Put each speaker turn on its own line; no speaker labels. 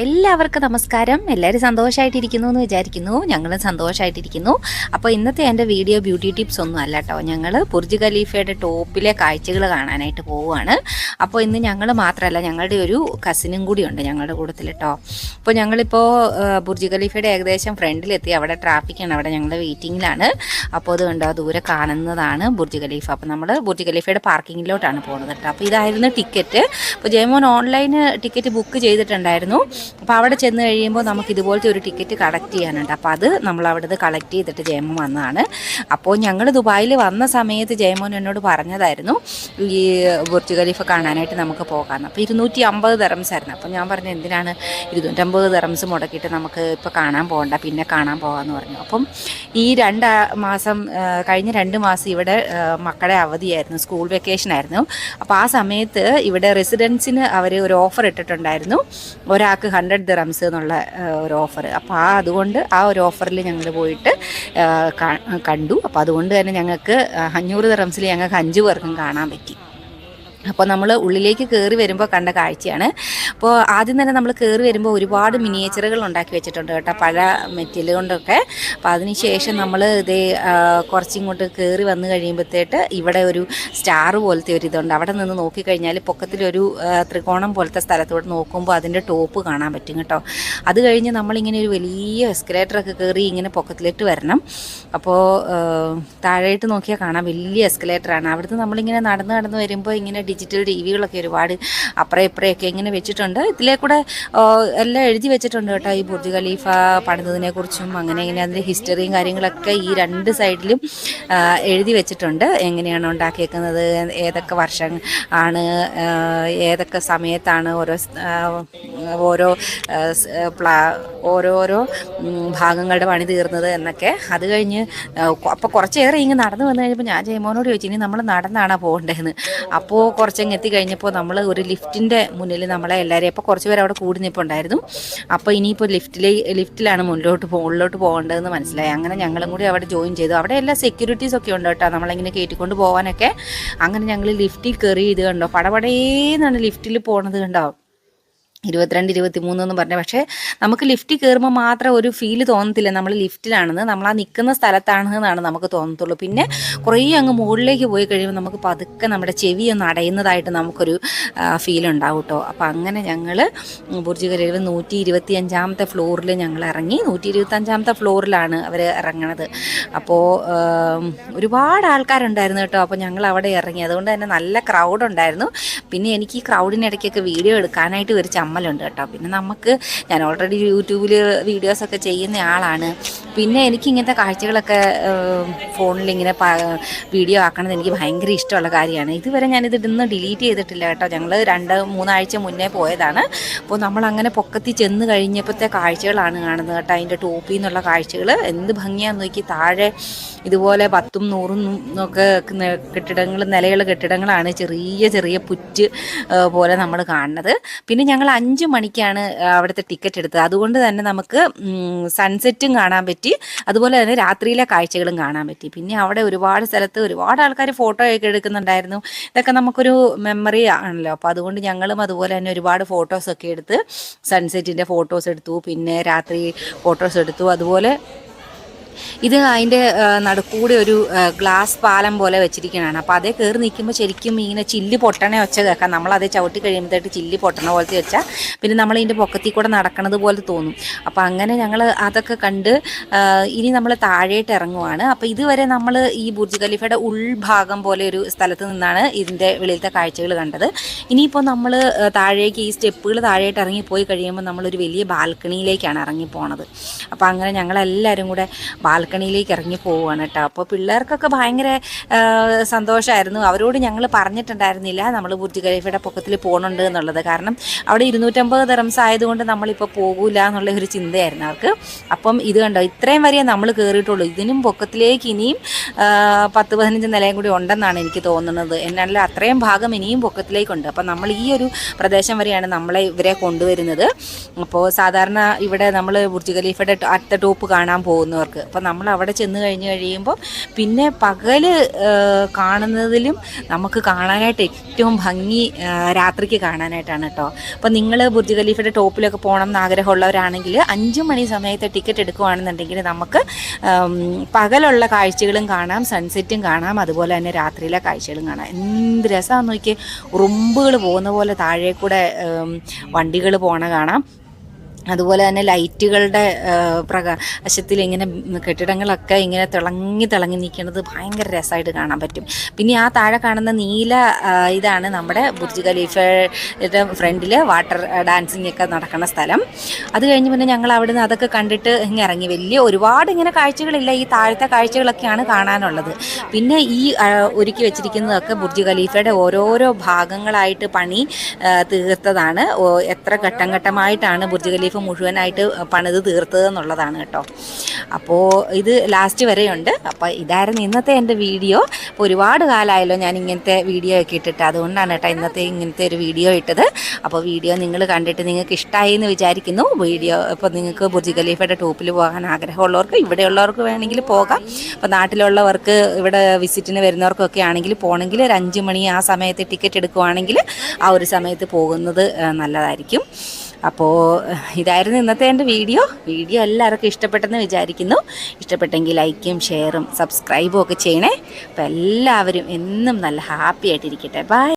എല്ലാവർക്കും നമസ്കാരം. എല്ലാവരും സന്തോഷമായിട്ടിരിക്കുന്നു എന്ന് വിചാരിക്കുന്നു. ഞങ്ങളും സന്തോഷമായിട്ടിരിക്കുന്നു അപ്പോൾ ഇന്നത്തെ എന്റെ വീഡിയോ ബ്യൂട്ടി ടിപ്സ് ഒന്നും അല്ല കേട്ടോ. ഞങ്ങൾ ബുർജ് ഖലീഫയുടെ ടോപ്പിലെ കാഴ്ചകൾ കാണാനായിട്ട് പോവുകയാണ്. അപ്പോൾ ഇന്ന് ഞങ്ങൾ മാത്രമല്ല ഞങ്ങളുടെ ഒരു കസിനും കൂടിയുണ്ട് ഞങ്ങളുടെ കൂട്ടത്തിൽ കേട്ടോ. അപ്പോൾ ഞങ്ങളിപ്പോൾ ബുർജ് ഖലീഫയുടെ ഏകദേശം ഫ്രണ്ടിലെത്തി. അവിടെ ട്രാഫിക്കാണ് അവിടെ ഞങ്ങളുടെ വെയിറ്റിങ്ങിലാണ് അപ്പോൾ അത് കണ്ടോ ദൂരെ കാണുന്നതാണ് ബുർജ് ഖലീഫ. അപ്പോൾ നമ്മൾ ബുർജ് ഖലീഫയുടെ പാർക്കിങ്ങിലോട്ടാണ് പോകുന്നത് കേട്ടോ. അപ്പോൾ ഇതായിരുന്നു ടിക്കറ്റ് അപ്പോൾ ജയമോൻ ഓൺലൈൻ ടിക്കറ്റ് ബുക്ക് ചെയ്തിട്ടുണ്ടായിരുന്നു. അപ്പോൾ അവിടെ ചെന്ന് കഴിയുമ്പോൾ നമുക്ക് ഇതുപോലത്തെ ഒരു ടിക്കറ്റ് കളക്ട് ചെയ്യാനുണ്ട്. അപ്പോൾ അത് നമ്മൾ അവിടെ നിന്ന് കളക്ട് ചെയ്തിട്ട് ജയമോൻ വന്നതാണ്. അപ്പോൾ ഞങ്ങൾ ദുബായിൽ വന്ന സമയത്ത് ജയമോൻ എന്നോട് പറഞ്ഞതായിരുന്നു ഈ ബുർജ് ഖലീഫ കാണാനായിട്ട് നമുക്ക് പോകാമെന്ന് അപ്പോൾ ഇരുന്നൂറ്റി അമ്പത് ദറംസ് ആയിരുന്നു. അപ്പോൾ ഞാൻ പറഞ്ഞു എന്തിനാണ് ഇരുന്നൂറ്റമ്പത് ദറംസ് മുടക്കിയിട്ട് നമുക്ക് ഇപ്പോൾ കാണാൻ പോകണ്ട പിന്നെ കാണാൻ പോകാമെന്ന് പറഞ്ഞു. അപ്പം ഈ രണ്ട് മാസം കഴിഞ്ഞ രണ്ട് മാസം ഇവിടെ മക്കളെ അവധിയായിരുന്നു സ്കൂൾ വെക്കേഷൻ ആയിരുന്നു. അപ്പോൾ ആ സമയത്ത് ഇവിടെ റെസിഡൻസിന് അവർ ഒരു ഓഫർ ഇട്ടിട്ടുണ്ടായിരുന്നു. ഒരാൾക്ക് ഹൺഡ്രഡ് ദിറംസ് എന്നുള്ള ഒരു ഓഫർ അപ്പോൾ ആ അതുകൊണ്ട് ആ ഒരു ഓഫറിൽ ഞങ്ങൾ പോയിട്ട് കണ്ടു. അപ്പോൾ അതുകൊണ്ട് തന്നെ ഞങ്ങൾക്ക് അഞ്ഞൂറ് ദിറംസിൽ ഞങ്ങൾക്ക് അഞ്ച് പേർക്കും കാണാൻ പറ്റി. അപ്പോൾ നമ്മൾ ഉള്ളിലേക്ക് കയറി വരുമ്പോൾ കണ്ട കാഴ്ചയാണ്. അപ്പോൾ ആദ്യം തന്നെ നമ്മൾ കയറി വരുമ്പോൾ ഒരുപാട് മിനിയേച്ചറുകൾ ഉണ്ടാക്കി വെച്ചിട്ടുണ്ട് കേട്ടോ പല മെറ്റീരിയൽ കൊണ്ടൊക്കെ. അപ്പോൾ അതിനുശേഷം നമ്മൾ ഇതേ കുറച്ചിങ്ങോട്ട് കയറി വന്നു കഴിയുമ്പോഴത്തേട്ട് ഇവിടെ ഒരു സ്റ്റാർ പോലത്തെ ഒരു ഇതുണ്ട്. അവിടെ നിന്ന് നോക്കിക്കഴിഞ്ഞാൽ പൊക്കത്തിലൊരു ത്രികോണം പോലത്തെ സ്ഥലത്തോട്ട് നോക്കുമ്പോൾ അതിന്റെ ടോപ്പ് കാണാൻ പറ്റും കേട്ടോ. അത് കഴിഞ്ഞ് നമ്മളിങ്ങനെ ഒരു വലിയ എസ്കലേറ്ററൊക്കെ കയറി ഇങ്ങനെ പൊക്കത്തിലിട്ട് വരണം. അപ്പോൾ താഴേട്ട് നോക്കിയാൽ കാണാം വലിയ എസ്കലേറ്ററാണ്. അവിടുന്ന് നമ്മളിങ്ങനെ നടന്ന് നടന്ന് വരുമ്പോൾ ഇങ്ങനെ ഡിജിറ്റൽ ടി വികളൊക്കെ ഒരുപാട് അപ്പുറം ഇപ്പുറയൊക്കെ ഇങ്ങനെ വെച്ചിട്ടുണ്ട്. ഇതിലെ കൂടെ എല്ലാം എഴുതി വെച്ചിട്ടുണ്ട് കേട്ടോ ഈ ബുർജ് ഖലീഫ പണിതതിനെ കുറിച്ചും അങ്ങനെ ഇങ്ങനെ അതിന്റെ ഹിസ്റ്ററിയും കാര്യങ്ങളൊക്കെ ഈ രണ്ട് സൈഡിലും എഴുതി വെച്ചിട്ടുണ്ട്. എങ്ങനെയാണ് ഉണ്ടാക്കിയേക്കുന്നത്? ഏതൊക്കെ വർഷം ആണ് ഏതൊക്കെ സമയത്താണ് ഓരോ ഓരോ പ്ലാ ഓരോരോ ഭാഗങ്ങളുടെ പണി തീർന്നത് എന്നൊക്കെ. അത് കഴിഞ്ഞ് അപ്പോൾ കുറച്ചേറെ ഇങ്ങനെ നടന്നു വന്നു കഴിഞ്ഞപ്പോൾ ഞാൻ ജയമോനോട് ചോദിച്ചു ഇനി നമ്മൾ നടന്നാണോ പോകേണ്ടതെന്ന് അപ്പോൾ കുറച്ചങ്ങ് എത്തിക്കഴിഞ്ഞപ്പോൾ നമ്മൾ ഒരു ലിഫ്റ്റിന്റെ മുന്നിൽ നമ്മളെ എല്ലാവരെയും അപ്പോൾ കുറച്ച് പേർ അവിടെ കൂടി നിൽപ്പുണ്ടായിരുന്നു അപ്പോൾ ഇനിയിപ്പോൾ ലിഫ്റ്റിലെ ലിഫ്റ്റിലാണ് മുന്നിലോട്ട് മുകളിലോട്ട് പോകേണ്ടതെന്ന് മനസ്സിലായി. അങ്ങനെ ഞങ്ങളും കൂടി അവിടെ ജോയിൻ ചെയ്തു. അവിടെ എല്ലാ സെക്യൂരിറ്റീസ് ഒക്കെ ഉണ്ട് കേട്ടോ. നമ്മളിങ്ങനെ കയറ്റിക്കൊണ്ട് പോകാനൊക്കെ അങ്ങനെ ഞങ്ങൾ ലിഫ്റ്റിൽ കയറി ഇത് കണ്ടോ? പടപടേന്നാണ് ലിഫ്റ്റിൽ പോണത് കണ്ടോ? ഇരുപത്തിരണ്ട് ഇരുപത്തി മൂന്ന് എന്ന് പറഞ്ഞ. പക്ഷേ നമുക്ക് ലിഫ്റ്റ് കയറുമ്പോൾ മാത്രം ഒരു ഫീൽ തോന്നത്തില്ല. നമ്മൾ ലിഫ്റ്റിലാണെന്ന് നമ്മൾ ആ നിൽക്കുന്ന സ്ഥലത്താണെന്നാണ് നമുക്ക് തോന്നത്തുള്ളൂ. പിന്നെ കുറേ അങ്ങ് മുകളിലേക്ക് പോയി കഴിയുമ്പോൾ നമുക്ക് പതുക്കെ നമ്മുടെ ചെവി ഒന്ന് അടയുന്നതായിട്ട് നമുക്കൊരു ഫീൽ ഉണ്ടാവും കേട്ടോ അപ്പോൾ അങ്ങനെ ഞങ്ങൾ ബുർജ് ഖലീഫ് നൂറ്റി ഇരുപത്തി അഞ്ചാമത്തെ ഫ്ലോറിൽ ഞങ്ങൾ ഇറങ്ങി. നൂറ്റി ഇരുപത്തി അഞ്ചാമത്തെ ഫ്ലോറിലാണ് അവർ ഇറങ്ങണത് അപ്പോൾ ഒരുപാട് ആൾക്കാരുണ്ടായിരുന്നു കേട്ടോ അപ്പോൾ ഞങ്ങൾ അവിടെ ഇറങ്ങി. അതുകൊണ്ട് തന്നെ നല്ല ക്രൗഡ് ഉണ്ടായിരുന്നു. പിന്നെ എനിക്ക് ഈ ക്രൗഡിനിടയ്ക്കൊക്കെ വീഡിയോ എടുക്കാനായിട്ട് ഒരു ചമ്മലുണ്ട് കേട്ടോ. പിന്നെ നമുക്ക് ഞാൻ ഓൾറെഡി യൂട്യൂബിൽ വീഡിയോസൊക്കെ ചെയ്യുന്ന ആളാണ്. പിന്നെ എനിക്ക് ഇങ്ങനത്തെ കാഴ്ചകളൊക്കെ ഫോണിൽ ഇങ്ങനെ വീഡിയോ ആക്കണത് എനിക്ക് ഭയങ്കര ഇഷ്ടമുള്ള കാര്യമാണ്. ഇതുവരെ ഞാനിത് ഇന്ന് ഡിലീറ്റ് ചെയ്തിട്ടില്ല കേട്ടോ. ഞങ്ങൾ രണ്ട് മൂന്നാഴ്ച മുന്നേ പോയതാണ്. അപ്പോൾ നമ്മൾ അങ്ങനെ പൊക്കത്തി ചെന്ന് കഴിഞ്ഞപ്പോഴത്തെ കാഴ്ചകളാണ് കാണുന്നത് കേട്ടോ. അതിന്റെ ടോപ്പിൽ നിന്നുള്ള കാഴ്ചകൾ എന്ത് ഭംഗിയാന്ന് നോക്കി. താഴെ ഇതുപോലെ പത്തും നൂറും ഒക്കെ കെട്ടിടങ്ങൾ നിലയുള്ള കെട്ടിടങ്ങളാണ് ചെറിയ ചെറിയ പുറ്റ് പോലെ നമ്മൾ കാണുന്നത്. പിന്നെ ഞങ്ങൾ അഞ്ച് മണിക്കാണ് അവിടുത്തെ ടിക്കറ്റ് എടുത്തത്. അതുകൊണ്ട് തന്നെ നമുക്ക് സൺസെറ്റും കാണാൻ പറ്റി. അതുപോലെ തന്നെ രാത്രിയിലെ കാഴ്ചകളും കാണാൻ പറ്റി. പിന്നെ അവിടെ ഒരുപാട് സ്ഥലത്ത് ഒരുപാട് ആൾക്കാർ ഫോട്ടോ ഒക്കെ എടുക്കുന്നുണ്ടായിരുന്നു. ഇതൊക്കെ നമുക്കൊരു മെമ്മറി ആണല്ലോ. അപ്പോൾ അതുകൊണ്ട് ഞങ്ങളും അതുപോലെ തന്നെ ഒരുപാട് ഫോട്ടോസൊക്കെ എടുത്ത് സൺസെറ്റിന്റെ ഫോട്ടോസ് എടുത്തു. പിന്നെ രാത്രി ഫോട്ടോസ് എടുത്തു. അതുപോലെ ഇത് അതിന്റെ നടുക്കൂടെ ഒരു ഗ്ലാസ് പാലം പോലെ വെച്ചിരിക്കുന്നതാണ് അപ്പോൾ അതേ കയറി നിൽക്കുമ്പോൾ ശരിക്കും ഇങ്ങനെ ചില്ല് പൊട്ടണ ഒച്ച കേൾക്കാം നമ്മളതേ ചവിട്ടി കഴിയുമ്പോഴത്തേക്ക് ചില്ല് പൊട്ടണ പോലത്തെ വെച്ചാൽ പിന്നെ നമ്മൾ ഇതിന്റെ പൊക്കത്തിൽ കൂടെ നടക്കണത് പോലെ തോന്നും. അപ്പോൾ അങ്ങനെ ഞങ്ങൾ അതൊക്കെ കണ്ട് ഇനി നമ്മൾ താഴേട്ട് ഇറങ്ങുവാണ്. അപ്പോൾ ഇതുവരെ നമ്മൾ ഈ ബുർജ് ഖലീഫയുടെ ഉൾഭാഗം പോലെ ഒരു സ്ഥലത്ത് നിന്നാണ് ഇതിന്റെ വെളിയിലത്തെ കാഴ്ചകൾ കണ്ടത്. ഇനിയിപ്പോൾ നമ്മൾ താഴേക്ക് ഈ സ്റ്റെപ്പുകൾ താഴേട്ട് ഇറങ്ങി പോയി കഴിയുമ്പോൾ നമ്മളൊരു വലിയ ബാൽക്കണിയിലേക്കാണ് ഇറങ്ങി പോണത് അപ്പോൾ അങ്ങനെ ഞങ്ങളെല്ലാവരും കൂടെ ബാൽക്കണിയിലേക്ക് ഇറങ്ങി പോവുകയാണ് കേട്ടോ. അപ്പോൾ പിള്ളേർക്കൊക്കെ ഭയങ്കര സന്തോഷമായിരുന്നു അവരോട് ഞങ്ങൾ പറഞ്ഞിട്ടുണ്ടായിരുന്നില്ല നമ്മൾ ബുർജ് ഖലീഫയുടെ പൊക്കത്തിൽ പോകുന്നുണ്ട് എന്നുള്ളത്. കാരണം അവിടെ ഇരുന്നൂറ്റമ്പത് തെറംസ് ആയതുകൊണ്ട് നമ്മളിപ്പോൾ പോകില്ല എന്നുള്ള ഒരു ചിന്തയായിരുന്നു അവർക്ക്. അപ്പം ഇത് കണ്ടോ ഇത്രയും വരെയേ നമ്മൾ കയറിയിട്ടുള്ളൂ ഇതിനും പൊക്കത്തിലേക്ക് ഇനിയും പത്ത് പതിനഞ്ച് നിലയും കൂടി ഉണ്ടെന്നാണ് എനിക്ക് തോന്നുന്നത്. എന്നാലും അത്രയും ഭാഗം ഇനിയും പൊക്കത്തിലേക്കുണ്ട്. അപ്പം നമ്മൾ ഈ ഒരു പ്രദേശം വരെയാണ് നമ്മളെ ഇവരെ കൊണ്ടുവരുന്നത്. അപ്പോൾ സാധാരണ ഇവിടെ നമ്മൾ ബുർജ് ഖലീഫയുടെ അറ്റ ടോപ്പ് കാണാൻ പോകുന്നവർക്ക്. അപ്പോൾ നമ്മൾ അവിടെ ചെന്ന് കഴിഞ്ഞ് കഴിയുമ്പോൾ പിന്നെ പകൽ കാണുന്നതിലും നമുക്ക് കാണാനായിട്ട് ഏറ്റവും ഭംഗി രാത്രിക്ക് കാണാനായിട്ടാണ് കേട്ടോ അപ്പം നിങ്ങൾ ബുർജ് ഖലീഫയുടെ ടോപ്പിലൊക്കെ പോകണം എന്ന് ആഗ്രഹമുള്ളവരാണെങ്കിൽ അഞ്ച് മണി സമയത്ത് ടിക്കറ്റ് എടുക്കുകയാണെന്നുണ്ടെങ്കിൽ നമുക്ക് പകലുള്ള കാഴ്ചകളും കാണാം സൺസെറ്റും കാണാം അതുപോലെ തന്നെ രാത്രിയിലെ കാഴ്ചകളും കാണാം. എന്ത് രസമാണെന്ന് നോക്കി ഉറുമ്പുകൾ പോകുന്ന പോലെ താഴെ കൂടെ വണ്ടികൾ പോണ കാണാം. അതുപോലെ തന്നെ ലൈറ്റുകളുടെ പ്രകാശത്തിൽ ഇങ്ങനെ കെട്ടിടങ്ങളൊക്കെ ഇങ്ങനെ തിളങ്ങി തിളങ്ങി നിൽക്കുന്നത് ഭയങ്കര രസമായിട്ട് കാണാൻ പറ്റും. പിന്നെ ആ താഴെ കാണുന്ന നീല ഇതാണ് നമ്മുടെ ബുർജ് ഖലീഫയുടെ ഫ്രണ്ടിൽ വാട്ടർ ഡാൻസിങ് ഒക്കെ നടക്കുന്ന സ്ഥലം. അത് കഴിഞ്ഞ് പിന്നെ ഞങ്ങൾ അവിടുന്ന് അതൊക്കെ കണ്ടിട്ട് ഇങ്ങനെ ഇറങ്ങി. വലിയ ഒരുപാട് ഇങ്ങനെ കാഴ്ചകളില്ല. ഈ താഴത്തെ കാഴ്ചകളൊക്കെയാണ് കാണാനുള്ളത്. പിന്നെ ഈ ഒരുക്കി വെച്ചിരിക്കുന്നതൊക്കെ ബുർജ് ഖലീഫയുടെ ഓരോരോ ഭാഗങ്ങളായിട്ട് പണി തീർത്തതാണ്. എത്ര ഘട്ടം ഘട്ടമായിട്ടാണ് ബുർജ് ഖലീഫ മുഴുവനായിട്ട് പണിത് തീർത്തത് എന്നുള്ളതാണ് കേട്ടോ. അപ്പോൾ ഇത് ലാസ്റ്റ് വരെയുണ്ട്. അപ്പോൾ ഇതായിരുന്നു ഇന്നത്തെ എന്റെ വീഡിയോ. അപ്പോൾ ഒരുപാട് കാലമായല്ലോ ഞാൻ ഇങ്ങനത്തെ വീഡിയോ ഒക്കെ ഇട്ടിട്ട്. അതുകൊണ്ടാണ് കേട്ടോ ഇന്നത്തെ ഇങ്ങനത്തെ ഒരു വീഡിയോ ഇട്ടത്. അപ്പോൾ വീഡിയോ നിങ്ങൾ കണ്ടിട്ട് നിങ്ങൾക്ക് ഇഷ്ടമായി എന്ന് വിചാരിക്കുന്നു. വീഡിയോ ഇപ്പോൾ നിങ്ങൾക്ക് ബുർജ് ഖലീഫയുടെ ടോപ്പിൽ പോകാൻ ആഗ്രഹമുള്ളവർക്ക് ഇവിടെയുള്ളവർക്ക് വേണമെങ്കിൽ പോകാം. അപ്പോൾ നാട്ടിലുള്ളവർക്ക് ഇവിടെ വിസിറ്റിന് വരുന്നവർക്കൊക്കെ ആണെങ്കിൽ പോകണമെങ്കിൽ ഒരു അഞ്ച് മണി ആ സമയത്ത് ടിക്കറ്റ് എടുക്കുവാണെങ്കിൽ ആ ഒരു സമയത്ത് പോകുന്നത് നല്ലതായിരിക്കും. അപ്പോൾ ഇതായിരുന്നു ഇന്നത്തെ എന്റെ വീഡിയോ. വീഡിയോ എല്ലാവർക്കും ഇഷ്ടപ്പെട്ടെന്ന് വിചാരിക്കുന്നു. ഇഷ്ടപ്പെട്ടെങ്കിൽ ലൈക്കും ഷെയറും സബ്സ്ക്രൈബും ഒക്കെ ചെയ്യണേ. അപ്പോൾ എല്ലാവരും എന്നും നല്ല ഹാപ്പി ആയിട്ടിരിക്കട്ടെ. ബൈ